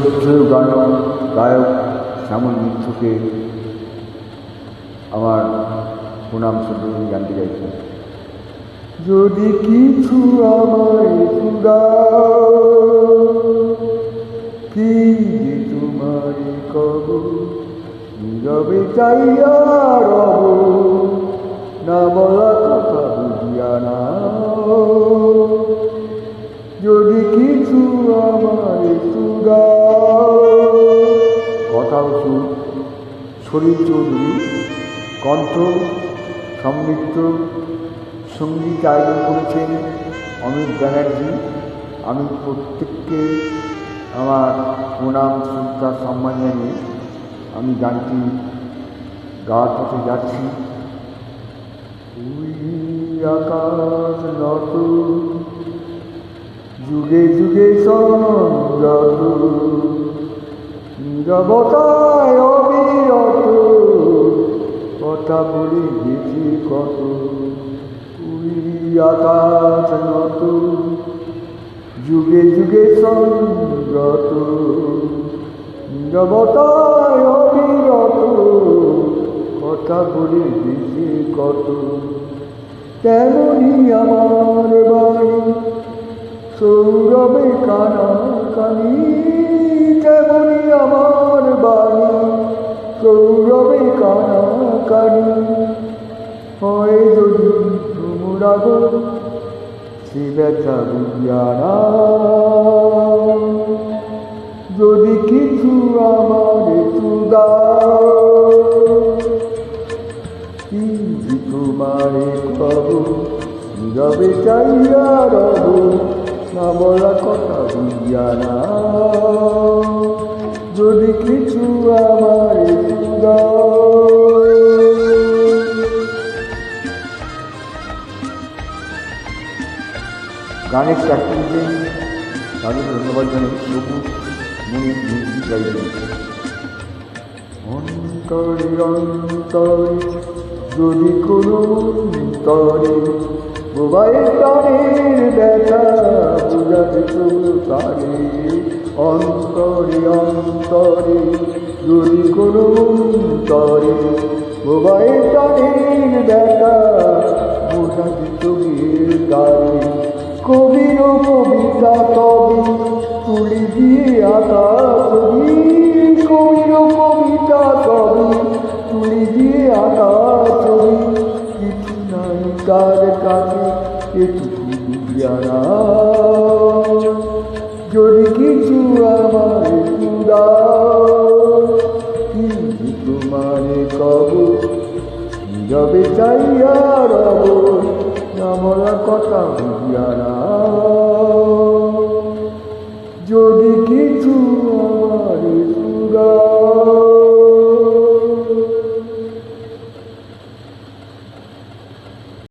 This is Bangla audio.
শ্রদ্ধেয় গান গায়ক শ্যামল মিত্রকে আমার প্রণাম শ্রদ্ধা গানটি গাইছেন যদি কিছু আমায় কি তোমার কব, নীরবে চাইয়া না বলা কথা বুঝিয়া না যদি কিছু আমায় সুদাও কথা শরীর চৌধুরী, কণ্ঠ, সমৃদ্ধ, সংগীত আয়োজন করেছেন অমিত ব্যানার্জি। আমি প্রত্যেককে আমার প্রণাম, শ্রদ্ধা, সম্মান জানিয়ে আমি গানটি গাওয়ার পথে যাচ্ছি। আকাশ নত, যুগে যুগে সংযত নিরবতায় অবিরত, কথা বলে গেছি কত। আকাশ নত, যুগে যুগে সংযত। নিরবতায় অবিরত, কথা বলে গেছি কত। তেমনি আমার বাড়ি, সৌরভে কানা কানি কানা হয় যদি তোমরা গো, সে ব্যথা যদি কিছু আমার সুদাও কি তোমারে কব নীরবে চাইয়া রব না কথা বুঝিয়া না। যদি গানের চাকরিতে তাদের ধন্যবাদ জানাই সবুজ মনে মিউজিক গাইবেন অন্তরে অন্তরে, যদি কোনো অন্তরে মোবাইল ব্যথা বুঝাতে তো পারে অন্তরে অন্তরে যদি কোনো অন্তরে মোবাইল ব্যথা বোঝাতে তো তারে। কবির কবিতা তবে তুলি দিয়ে আঁকা ছবি কবির কবিতা তবে তুলি দিয়ে আঁকা ছবি কিছু নাই তার কাছে এটুকু বুঝিয়ানা যদি কিছু আমার সুদাও কিন্তু তোমারে কব নীরবে চাইয়া রব। না বলা কথা বুঝিয়া না